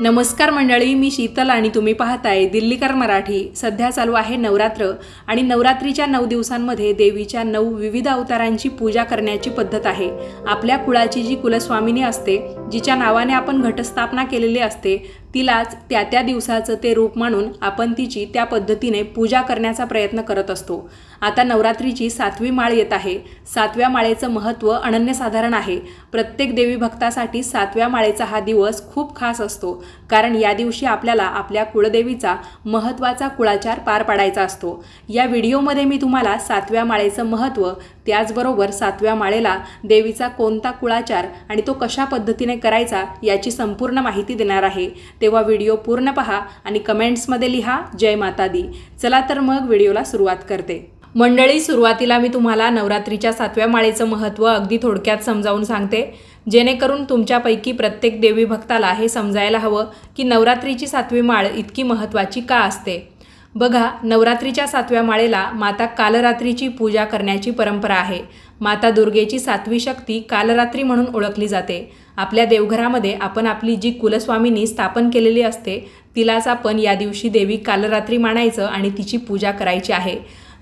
नमस्कार मंडळी मी शीतल आणि तुम्ही पाहताय दिल्लीकर मराठी. सध्या चालू आहे नवरात्र आणि नवरात्रीच्या नऊ दिवसांमध्ये देवीच्या नऊ विविध अवतारांची पूजा करण्याची पद्धत आहे. आपल्या कुळाची जी कुलस्वामिनी असते जिच्या नावाने आपण घटस्थापना केलेली असते तिलाच त्या त्या दिवसाचं ते रूप मानून आपण तिची त्या पद्धतीने पूजा करण्याचा प्रयत्न करत असतो. आता नवरात्रीची सातवी माळ येत आहे. सातव्या माळेचं महत्त्व अनन्यसाधारण आहे. प्रत्येक देवी भक्तासाठी सातव्या माळेचा हा दिवस खूप खास असतो. कारण या दिवशी आपल्याला आपल्या कुळदेवीचा महत्त्वाचा कुळाचार पार पाडायचा असतो. या व्हिडिओमध्ये मी तुम्हाला सातव्या माळेचं महत्त्व त्याचबरोबर सातव्या माळेला देवीचा कोणता कुळाचार आणि तो कशा पद्धतीने करायचा याची संपूर्ण माहिती देणार आहे. तेव्हा व्हिडिओ पूर्ण पहा आणि कमेंट्समध्ये लिहा जय माता दी. चला तर मग व्हिडिओला सुरुवात करते. मंडळी सुरुवातीला मी तुम्हाला नवरात्रीच्या सातव्या माळेचं महत्त्व अगदी थोडक्यात समजावून सांगते. जेणेकरून तुमच्यापैकी प्रत्येक देवी भक्ताला हे समजायला हवं की नवरात्रीची सातवी माळ इतकी महत्त्वाची का असते? बघा नवरात्रीच्या सातव्या माळेला माता कालरात्रीची पूजा करण्याची परंपरा आहे. माता दुर्गेची सातवी शक्ती कालरात्री म्हणून ओळखली जाते. आपल्या देवघरामध्ये आपण आपली जी कुलस्वामिनी स्थापन केलेली असते तिलाच आपण या दिवशी देवी कालरात्री मानायचं आणि तिची पूजा करायची आहे.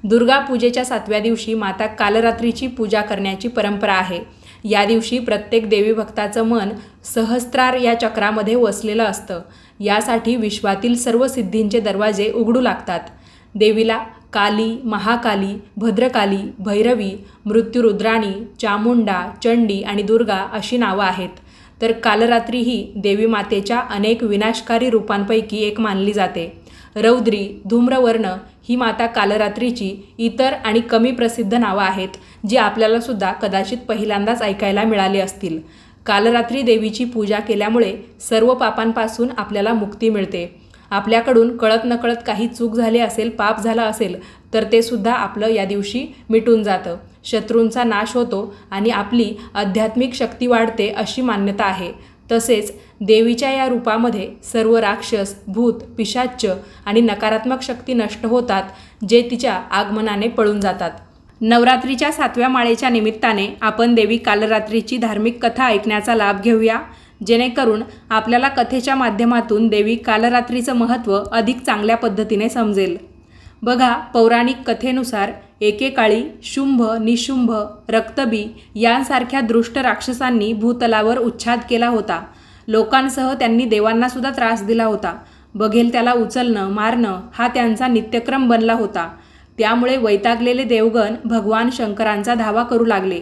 दुर्गा पूजेच्या सातव्या दिवशी माता कालरात्रीची पूजा करण्याची परंपरा आहे. या दिवशी प्रत्येक देवी भक्ताचं मन सहस्त्रार या चक्रामध्ये वसलेलं असतं. यासाठी विश्वातील सर्व सिद्धींचे दरवाजे उघडू लागतात. देवीला काली महाकाली भद्रकाली भैरवी मृत्युरुद्राणी चामुंडा चंडी आणि दुर्गा अशी नावं आहेत. तर कालरात्री ही देवी मातेच्या अनेक विनाशकारी रूपांपैकी एक मानली जाते. रौद्री धूम्रवर्ण ही माता कालरात्रीची इतर आणि कमी प्रसिद्ध नावं आहेत जी आपल्यालासुद्धा कदाचित पहिल्यांदाच ऐकायला मिळाली असतील. कालरात्री देवीची पूजा केल्यामुळे सर्व पापांपासून आपल्याला मुक्ती मिळते. आपल्याकडून कळत नकळत काही चूक झाली असेल पाप झाला असेल तर ते सुद्धा आपलं या दिवशी मिटून जातं. शत्रूंचा नाश होतो आणि आपली आध्यात्मिक शक्ती वाढते अशी मान्यता आहे. तसेच देवीच्या या रूपामध्ये सर्व राक्षस भूत पिशाच्च आणि नकारात्मक शक्ती नष्ट होतात जे तिच्या आगमनाने पळून जातात. नवरात्रीच्या सातव्या माळेच्या निमित्ताने आपण देवी कालरात्रीची धार्मिक कथा ऐकण्याचा लाभ घेऊया. जेणेकरून आपल्याला कथेच्या माध्यमातून देवी कालरात्रीचं महत्त्व अधिक चांगल्या पद्धतीने समजेल. बघा पौराणिक कथेनुसार एकेकाळी शुंभ निशुंभ रक्तबी यांसारख्या दृष्ट राक्षसांनी भूतलावर उच्छाद केला होता. लोकांसह त्यांनी देवांना सुद्धा त्रास दिला होता. बघेल त्याला उचलणं मारणं हा त्यांचा नित्यक्रम बनला होता. त्यामुळे वैतागलेले देवगण भगवान शंकरांचा धावा करू लागले.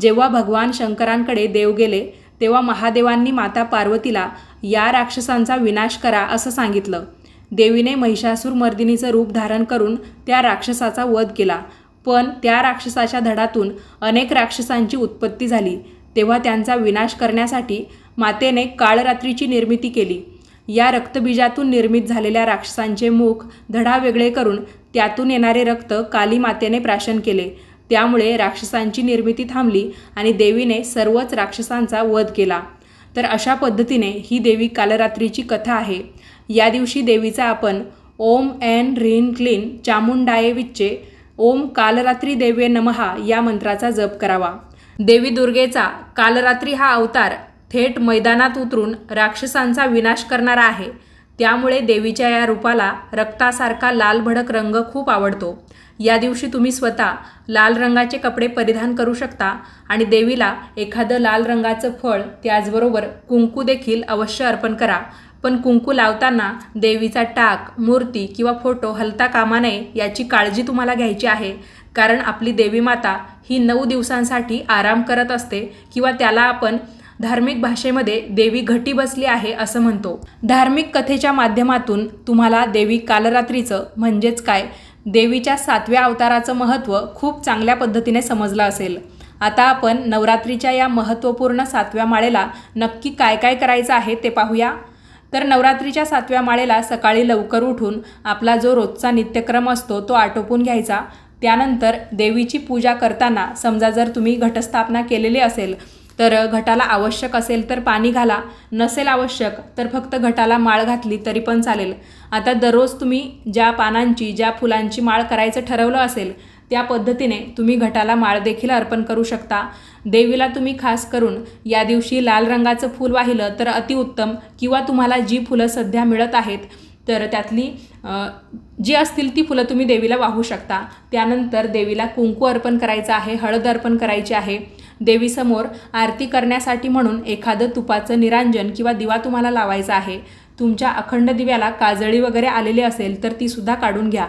जेव्हा भगवान शंकरांकडे देव गेले तेव्हा महादेवांनी माता पार्वतीला या राक्षसांचा विनाश करा असं सांगितलं. देवीने महिषासूर मर्दिनीचं रूप धारण करून त्या राक्षसाचा वध केला. पण त्या राक्षसाच्या धडातून अनेक राक्षसांची उत्पत्ती झाली. तेव्हा त्यांचा विनाश करण्यासाठी मातेने काळरात्रीची निर्मिती केली. या रक्तबीजातून निर्मित झालेल्या राक्षसांचे मुख धडा वेगळे करून त्यातून येणारे रक्त काली मातेने प्राशन केले. त्यामुळे राक्षसांची निर्मिती थांबली आणि देवीने सर्वच राक्षसांचा वध केला. तर अशा पद्धतीने ही देवी कालरात्रीची कथा आहे. या दिवशी देवीचा आपण ओम एन ह्रीन क्लीन चामुंडाये विच्चे ओम कालरात्री देवे नमहा या मंत्राचा जप करावा. देवी दुर्गेचा कालरात्री हा अवतार थेट मैदानात उतरून राक्षसांचा विनाश करणारा आहे. त्यामुळे देवीच्या या रूपाला रक्तासारखा लाल भडक रंग खूप आवडतो. या दिवशी तुम्ही स्वतः लाल रंगाचे कपडे परिधान करू शकता आणि देवीला एखादं लाल रंगाचं फळ त्याचबरोबर कुंकू देखील अवश्य अर्पण करा. पण कुंकू लावताना देवीचा टाक मूर्ती किंवा फोटो हलता कामा नये याची काळजी तुम्हाला घ्यायची आहे. कारण आपली देवी माता ही नऊ दिवसांसाठी आराम करत असते किंवा त्याला आपण धार्मिक भाषेमध्ये देवी घटी बसली आहे असं म्हणतो. धार्मिक कथेच्या माध्यमातून तुम्हाला देवी कालरात्रीचं म्हणजेच काय देवीच्या सातव्या अवताराचं महत्त्व खूप चांगल्या पद्धतीने समजलं असेल. आता आपण नवरात्रीच्या या महत्त्वपूर्ण सातव्या माळेला नक्की काय काय करायचं आहे ते पाहूया. तर नवरात्रीच्या सातव्या माळेला सकाळी लवकर उठून आपला जो रोजचा नित्यक्रम असतो तो आटोपून घ्यायचा. त्यानंतर देवीची पूजा करताना समजा जर तुम्ही घटस्थापना केलेली असेल तर घटाला आवश्यक असेल तर पाणी घाला. नसेल आवश्यक तर फक्त घटाला माळ घातली तरी पण चालेल. आता दररोज तुम्ही ज्या पानांची ज्या फुलांची माळ करायचं ठरवलं असेल त्या पद्धतीने तुम्ही घटाला माळ देखील अर्पण करू शकता. देवीला तुम्ही खास करून या दिवशी लाल रंगाचं फूल वाहिलं तर अतिउत्तम किंवा तुम्हाला जी फुलं सध्या मिळत आहेत तर त्यातली जी असतील ती फुलं तुम्ही देवीला वाहू शकता. त्यानंतर देवीला कुंकू अर्पण करायचं आहे हळद अर्पण करायची आहे. देवीसमोर आरती करण्यासाठी म्हणून एखादं तुपाचं निरांजन किंवा दिवा तुम्हाला लावायचा आहे. तुमच्या अखंड दिव्याला काजळी वगैरे आलेली असेल तर तीसुद्धा काढून घ्या.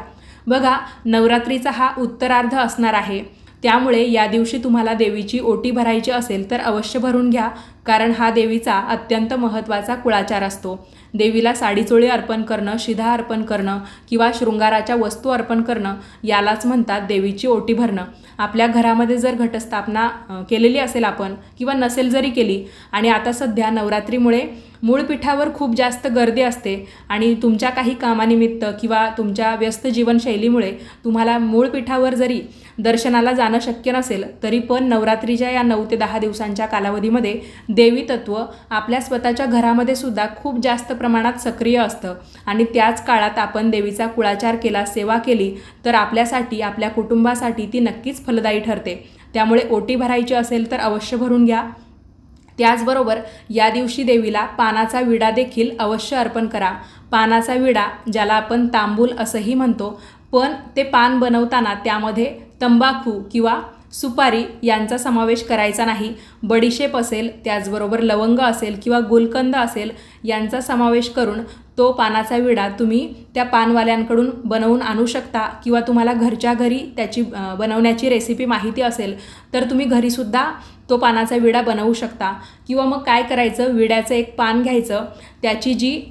बघा नवरात्रीचा हा उत्तरार्ध असणार आहे. त्यामुळे या दिवशी तुम्हाला देवीची ओटी भरायची असेल तर अवश्य भरून घ्या कारण हा देवीचा अत्यंत महत्त्वाचा कुळाचार असतो. देवीला साडीचोळी अर्पण करणं शिधा अर्पण करणं किंवा शृंगाराच्या वस्तू अर्पण करणं यालाच म्हणतात देवीची ओटी भरणं. आपल्या घरामध्ये जर घटस्थापना केलेली असेल आपण किंवा नसेल जरी केली आणि आता सध्या नवरात्रीमुळे मूळ पीठावर खूप जास्त गर्दी असते आणि तुमच्या काही कामानिमित्त किंवा तुमच्या व्यस्त जीवनशैलीमुळे तुम्हाला मूळ पीठावर जरी दर्शनाला जाणं शक्य नसेल तरी पण नवरात्रीच्या या नऊ ते दहा दिवसांच्या कालावधीमध्ये देवी तत्व आपल्या स्वतःच्या घरामध्ये सुद्धा खूप जास्त प्रमाणात सक्रिय असतं. आणि त्याच काळात आपण देवीचा कुळाचार केला सेवा केली तर आपल्यासाठी आपल्या कुटुंबासाठी ती नक्कीच फलदायी ठरते. त्यामुळे ओटी भरायची असेल तर अवश्य भरून घ्या. त्याचबरोबर या दिवशी देवीला पानाचा विडा देखील अवश्य अर्पण करा. पानाचा विडा ज्याला आपण तांबूल असंही म्हणतो पण ते पान बनवताना त्यामध्ये तंबाखू किंवा सुपारी यांचा समावेश करायचा नाही. बडीशेप असेल त्याचबरोबर लवंग असेल किंवा गुलकंद असेल यांचा समावेश करून तो पानाचा विडा तुम्ही त्या पानवाल्यांकडून बनवून आणू शकता किंवा तुम्हाला घरच्या घरी त्याची बनवण्याची रेसिपी माहिती असेल तर तुम्ही घरीसुद्धा तो पानाचा विडा बनवू शकता. किंवा मग काय करायचं? विड्याचं एक पान घ्यायचं. त्याची जी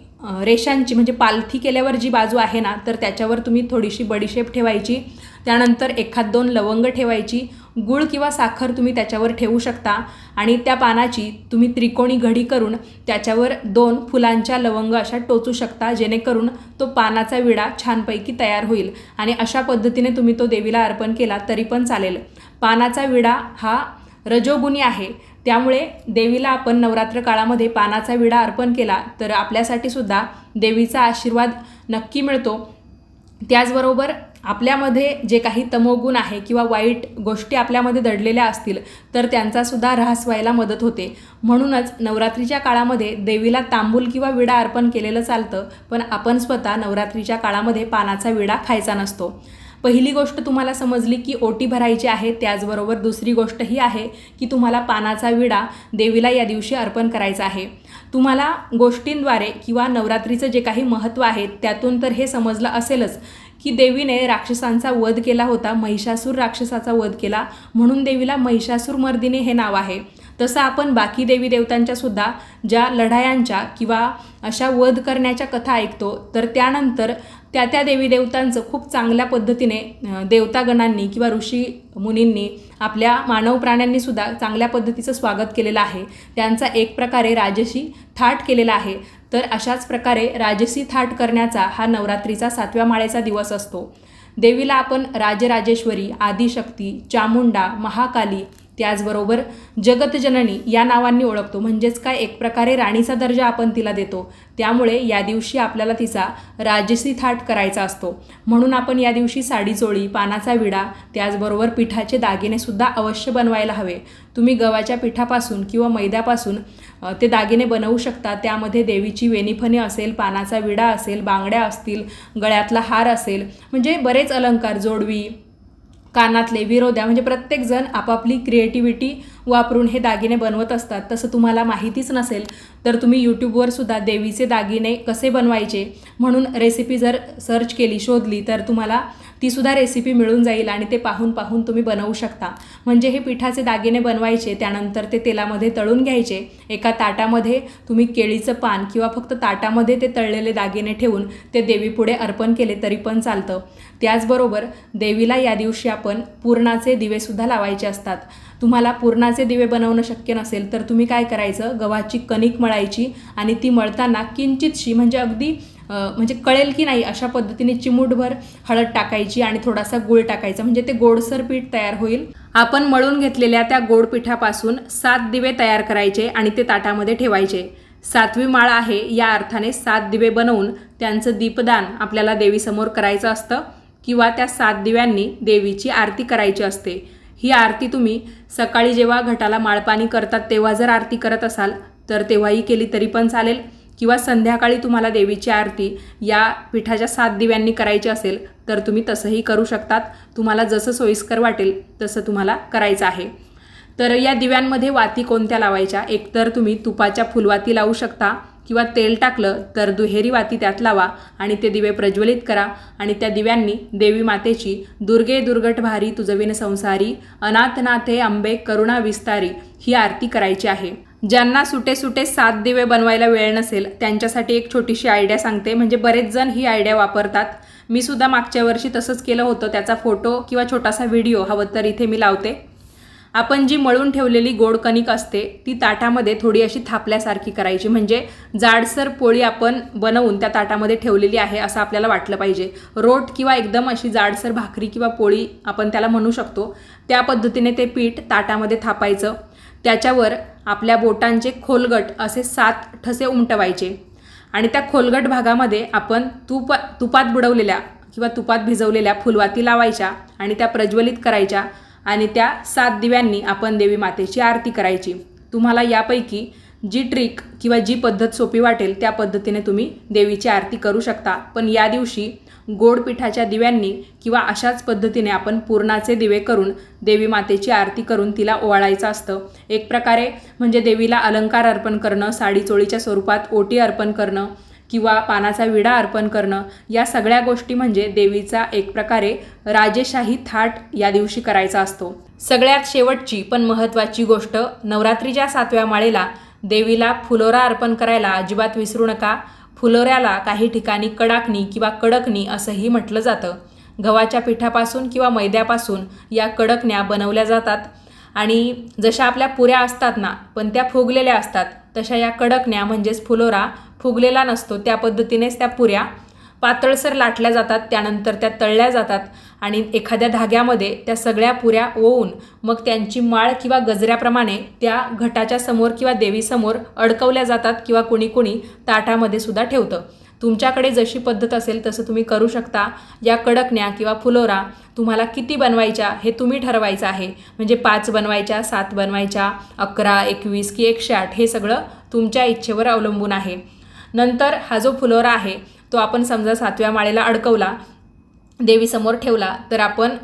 रेषांची म्हणजे पालथी केल्यावर जी बाजू आहे ना तर त्याच्यावर तुम्ही थोडीशी बडीशेप ठेवायची. त्यानंतर एखाद दोन लवंग ठेवायची. गुळ किंवा साखर तुम्ही त्याच्यावर ठेवू शकता. आणि त्या पानाची तुम्ही त्रिकोणी घडी करून त्याच्यावर दोन फुलांच्या लवंग अशा टोचू शकता जेणेकरून तो पानाचा विडा छानपैकी तयार होईल. आणि अशा पद्धतीने तुम्ही तो देवीला अर्पण केला तरी पण चालेल. पानाचा विडा हा रजोगुणी आहे. त्यामुळे देवीला आपण नवरात्र काळामध्ये पानाचा विडा अर्पण केला तर आपल्यासाठी सुद्धा देवीचा आशीर्वाद नक्की मिळतो. त्याचबरोबर आपल्यामध्ये जे काही तमोगुण आहे किंवा वाईट गोष्टी आपल्यामध्ये दडलेल्या असतील तर त्यांचासुद्धा ऱ्हास व्हायला मदत होते. म्हणूनच नवरात्रीच्या काळामध्ये देवीला तांबूल किंवा विडा अर्पण केलेलं चालतं पण आपण स्वतः नवरात्रीच्या काळामध्ये पानाचा विडा खायचा नसतो. पहिली गोष्ट तुम्हाला समजली की ओटी भरायची आहे त्याचबरोबर दुसरी गोष्ट ही आहे की तुम्हाला पानाचा विडा देवीला या दिवशी अर्पण करायचा आहे. तुम्हाला गोष्टींद्वारे किंवा नवरात्रीचं जे काही महत्त्व आहे त्यातून तर हे समजलं असेलच की देवीने राक्षसांचा वध केला होता महिषासूर राक्षसाचा वध केला म्हणून देवीला महिषासूर मर्दिनी हे नाव आहे. तसं आपण बाकी देवी देवतांच्यासुद्धा ज्या लढायांच्या किंवा अशा वध करण्याच्या कथा ऐकतो तर त्यानंतर त्या त्या देवी देवतांचं खूप चांगल्या पद्धतीने देवतागणांनी किंवा ऋषी मुनींनी आपल्या मानव प्राण्यांनी सुद्धा चांगल्या पद्धतीचं स्वागत केलेलं आहे. त्यांचा एक प्रकारे राजसी थाट केलेला आहे. तर अशाच प्रकारे राजसी थाट करण्याचा हा नवरात्रीचा सातव्या माळेचा दिवस असतो. देवीला आपण राजराजेश्वरी आदिशक्ती चामुंडा महाकाली त्याचबरोबर जगतजननी या नावांनी ओळखतो. म्हणजेच काय? एक प्रकारे राणीचा दर्जा आपण तिला देतो. त्यामुळे या दिवशी आपल्याला तिचा राजसी थाट करायचा असतो. म्हणून आपण या दिवशी साडीचोळी पानाचा विडा त्याचबरोबर पिठाचे दागिनेसुद्धा अवश्य बनवायला हवे. तुम्ही गव्हाच्या पिठापासून किंवा मैद्यापासून ते दागिने बनवू शकता. त्यामध्ये देवीची वेणीफणे असेल पानाचा विडा असेल बांगड्या असतील गळ्यातला हार असेल म्हणजे बरेच अलंकार जोडवी कानातले विरोध्या म्हणजे प्रत्येकजण आपापली क्रिएटिव्हिटी वापरून हे दागिने बनवत असतात. तसं तुम्हाला माहितीच नसेल तर तुम्ही यूट्यूबवर सुद्धा देवीचे दागिने कसे बनवायचे म्हणून रेसिपी जर सर्च केली शोधली तर तुम्हाला तीसुद्धा रेसिपी मिळून जाईल आणि ते पाहून पाहून तुम्ही बनवू शकता. म्हणजे हे पिठाचे दागिने बनवायचे त्यानंतर ते तेलामध्ये तळून घ्यायचे. एका ताटामध्ये तुम्ही केळीचं पान किंवा फक्त ताटामध्ये ते तळलेले दागिने ठेवून ते देवीपुढे अर्पण केले तरी पण चालतं. त्याचबरोबर देवीला या दिवशी आपण पूर्णाचे दिवेसुद्धा लावायचे असतात. तुम्हाला पुरणाचे दिवे बनवणं शक्य नसेल तर तुम्ही काय करायचं? गव्हाची कणिक मळायची आणि ती मळताना किंचितशी म्हणजे अगदी म्हणजे कळेल की नाही अशा पद्धतीने चिमूटभर हळद टाकायची आणि थोडासा गूळ टाकायचा म्हणजे ते गोडसर पीठ तयार होईल. आपण मळून घेतलेल्या त्या गोड पिठापासून सात दिवे तयार करायचे आणि ते ताटामध्ये ठेवायचे. सातवी माळ आहे या अर्थाने सात दिवे बनवून त्यांचं दीपदान आपल्याला देवीसमोर करायचं असतं किंवा त्या सात दिव्यांनी देवीची आरती करायची असते. ही आरती तुम्ही सकाळी जेव्हा घटाला माळपाणी करतात तेव्हा जर आरती करत असाल तर तेव्हाही केली तरी पण चालेल. किंवा संध्याकाळी तुम्हाला देवीची आरती या पिठाच्या सात दिव्यांनी करायची असेल तर तुम्ही तसंही करू शकतात. तुम्हाला जसं सोयीस्कर वाटेल तसं तुम्हाला करायचं आहे. तर या दिव्यांमध्ये वाती कोणत्या लावायच्या? एकतर तुम्ही तुपाच्या फुलवाती लावू शकता. किंवा तेल टाकलं तर दुहेरी वाती त्यात लावा आणि ते दिवे प्रज्वलित करा आणि त्या दिव्यांनी देवी मातेची दुर्गे दुर्गट भारी तुझविन संसारी अनाथनाथे आंबे करुणा विस्तारी ही आरती करायची आहे. ज्यांना सुटे सुटे सात दिवे बनवायला वेळ नसेल त्यांच्यासाठी एक छोटीशी आयडिया सांगते. म्हणजे बरेच जण ही आयडिया वापरतात. मी सुद्धा मागच्या वर्षी तसंच केलं होतं. त्याचा फोटो किंवा छोटासा व्हिडिओ हवं तर इथे मी लावते. आपण जी मळून ठेवलेली गोड कणिक असते ती ताटामध्ये थोडी अशी थापल्यासारखी करायची. म्हणजे जाडसर पोळी आपण बनवून त्या ताटामध्ये ठेवलेली आहे असं आपल्याला वाटलं पाहिजे. रोट किंवा एकदम अशी जाडसर भाकरी किंवा पोळी आपण त्याला म्हणू शकतो. त्या पद्धतीने ते पीठ ताटामध्ये थापायचं. त्याच्यावर आपल्या बोटांचे खोलगट असे सात ठसे उमटवायचे. आणि त्या खोलगट भागामध्ये आपण तूप तुपात बुडवलेल्या किंवा तुपात भिजवलेल्या फुलवाती लावायच्या आणि त्या प्रज्वलित करायच्या. आणि त्या सात दिव्यांनी आपण देवी मातेची आरती करायची. तुम्हाला यापैकी जी ट्रिक किंवा जी पद्धत सोपी वाटेल त्या पद्धतीने तुम्ही देवीची आरती करू शकता. पण या दिवशी गोड पिठाच्या दिव्यांनी किंवा अशाच पद्धतीने आपण पूर्णाचे दिवे करून देवी मातेची आरती करून तिला ओवाळायचं असतं. एक प्रकारे म्हणजे देवीला अलंकार अर्पण करणं साडी चोळीच्या स्वरूपात ओटी अर्पण करणं किंवा पानाचा विडा अर्पण करणं या सगळ्या गोष्टी म्हणजे देवीचा एक प्रकारे राजेशाही थाट या दिवशी करायचा असतो. सगळ्यात शेवटची पण महत्त्वाची गोष्ट नवरात्रीच्या सातव्या माळेला देवीला फुलोरा अर्पण करायला अजिबात विसरू नका. फुलोऱ्याला काही ठिकाणी कडाकणी किंवा कडकणी असंही म्हटलं जातं. गव्हाच्या पिठापासून किंवा मैद्यापासून या कडकण्या बनवल्या जातात. आणि जशा आपल्या पुऱ्या असतात ना पण त्या फुगलेल्या असतात. तशा या कडकण्या म्हणजेच फुलोरा फुगलेला नसतो. त्या पद्धतीनेच त्या पुऱ्या पातळसर लाटल्या जातात त्यानंतर त्या तळल्या जातात आणि एखाद्या धाग्यामध्ये त्या सगळ्या पुऱ्या ओवून मग त्यांची माळ किंवा गजऱ्याप्रमाणे त्या घटाच्या समोर किंवा देवीसमोर अडकवल्या जातात किंवा कुणी कुणी ताटामध्ये सुद्धा ठेवतं. तुमच्याकडे जशी पद्धत असेल तसं तुम्ही करू शकता. या कडकण्या किंवा फुलोरा तुम्हाला किती बनवायच्या हे तुम्ही ठरवायचं आहे. म्हणजे पाच बनवायच्या सात बनवायच्या अकरा एकवीस की एकशे आठ हे सगळं तुमच्या इच्छेवर अवलंबून आहे. नंतर हा जो फुलोरा आहे तो आपण समजा सातव्या माळेला अडकवला देवीसमोर ठेवला तर आपण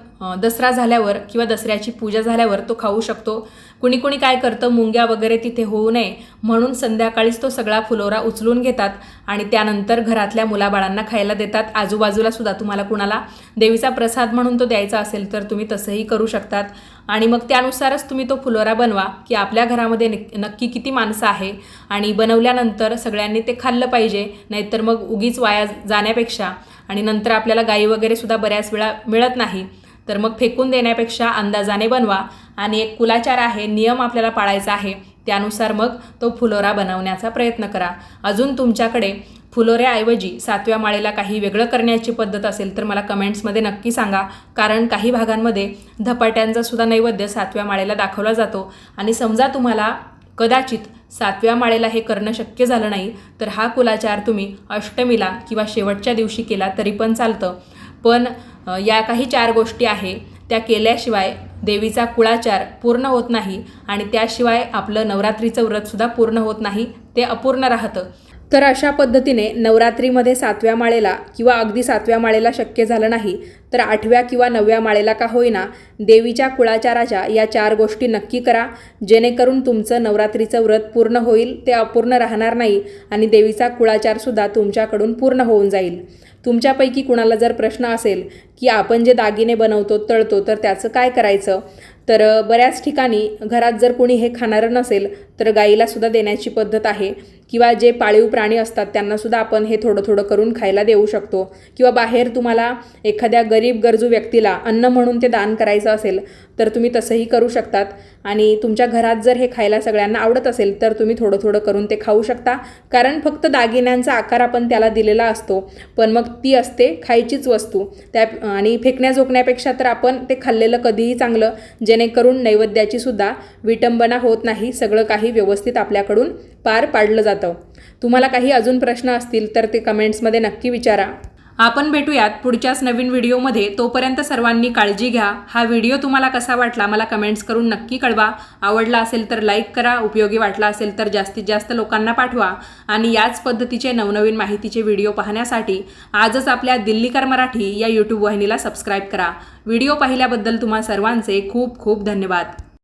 दसरा झाल्यावर किंवा दसऱ्याची पूजा झाल्यावर तो खाऊ शकतो. कुणी कुणी काय करतं मुंग्या वगैरे तिथे होऊ नये म्हणून संध्याकाळीच तो सगळा फुलोरा उचलून घेतात आणि त्यानंतर घरातल्या मुलाबाळांना खायला देतात. आजूबाजूला सुद्धा तुम्हाला कुणाला देवीचा प्रसाद म्हणून तो द्यायचा असेल तर तुम्ही तसंही करू शकतात. आणि मग त्यानुसारच तुम्ही तो फुलोरा बनवा की आपल्या घरामध्ये नक्की किती माणसं आहे आणि बनवल्यानंतर सगळ्यांनी ते खाल्लं पाहिजे. नाहीतर मग उगीच वाया जाण्यापेक्षा आणि नंतर आपल्याला गाई वगैरे सुद्धा बऱ्याच वेळा मिळत नाही. तर मग फेकून देण्यापेक्षा अंदाजाने बनवा. आणि एक कुलाचार आहे नियम आपल्याला पाळायचा आहे. त्यानुसार मग तो फुलोरा बनवण्याचा प्रयत्न करा. अजून तुमच्याकडे फुलोऱ्याऐवजी सातव्या माळेला काही वेगळं करण्याची पद्धत असेल तर मला कमेंट्समध्ये नक्की सांगा. कारण काही भागांमध्ये धपाट्यांचा सुद्धा नैवेद्य सातव्या माळेला दाखवला जातो. आणि समजा तुम्हाला कदाचित सातव्या माळेला हे करणं शक्य झालं नाही तर हा कुलाचार तुम्ही अष्टमीला किंवा शेवटच्या दिवशी केला तरी पण चालतं. पण या काही चार गोष्टी आहे. त्या केल्याशिवाय देवीचा कुळाचार पूर्ण होत नाही आणि त्याशिवाय आपलं नवरात्रीचं व्रतसुद्धा पूर्ण होत नाही. ते अपूर्ण राहतं. तर अशा पद्धतीने नवरात्रीमध्ये सातव्या माळेला किंवा अगदी सातव्या माळेला शक्य झालं नाही तर आठव्या किंवा नवव्या माळेला का होईना देवीच्या कुळाचाराच्या या चार गोष्टी नक्की करा. जेणेकरून तुमचं नवरात्रीचं व्रत पूर्ण होईल ते अपूर्ण राहणार नाही आणि देवीचा कुळाचारसुद्धा तुमच्याकडून पूर्ण होऊन जाईल. तुमच्यापैकी कुणाला जर प्रश्न असेल की आपण जे दागिने बनवतो तळतो तर त्याचं काय करायचं? तर बऱ्याच ठिकाणी घरात जर कोणी हे खाणारं नसेल तर गाईलासुद्धा देण्याची पद्धत आहे. किंवा जे पाळीव प्राणी असतात त्यांनासुद्धा आपण हे थोडं थोडं करून खायला देऊ शकतो. किंवा बाहेर तुम्हाला एखाद्या गरीब गरजू व्यक्तीला अन्न म्हणून ते दान करायचं असेल तर तुम्ही तसंही करू शकतात. आणि तुमच्या घरात जर हे खायला सगळ्यांना आवडत असेल तर तुम्ही थोडं थोडं करून ते खाऊ शकता. कारण फक्त दागिन्यांचा आकार आपण त्याला दिलेला असतो पण मग ती असते खायचीच वस्तू. त्या आणि फेकण्या झोकण्यापेक्षा तर आपण ते खाल्लेलं कधीही चांगलं जेणेकरून नैवेद्याची सुद्धा विटंबना होत नाही. सगळं काही व्यवस्थित आपल्याकडून पार पाडलं जातं. जातं. तुम्हाला काही अजून प्रश्न असतील तर ते कमेंट्समध्ये नक्की विचारा. आपण भेटूयात पुढच्याच नवीन व्हिडिओमध्ये. तोपर्यंत सर्वांनी काळजी घ्या. हा व्हिडिओ तुम्हाला कसा वाटला मला कमेंट्स करून नक्की कळवा. आवडला असेल तर लाईक करा. उपयोगी वाटला असेल तर जास्तीत जास्त लोकांना पाठवा. आणि याच पद्धतीचे नवनवीन माहितीचे व्हिडिओ पाहण्यासाठी आजच आपल्या दिल्लीकर मराठी या यूट्यूब वाहिनीला सबस्क्राईब करा. व्हिडिओ पाहिल्याबद्दल तुम्हा सर्वांचे खूप खूप धन्यवाद.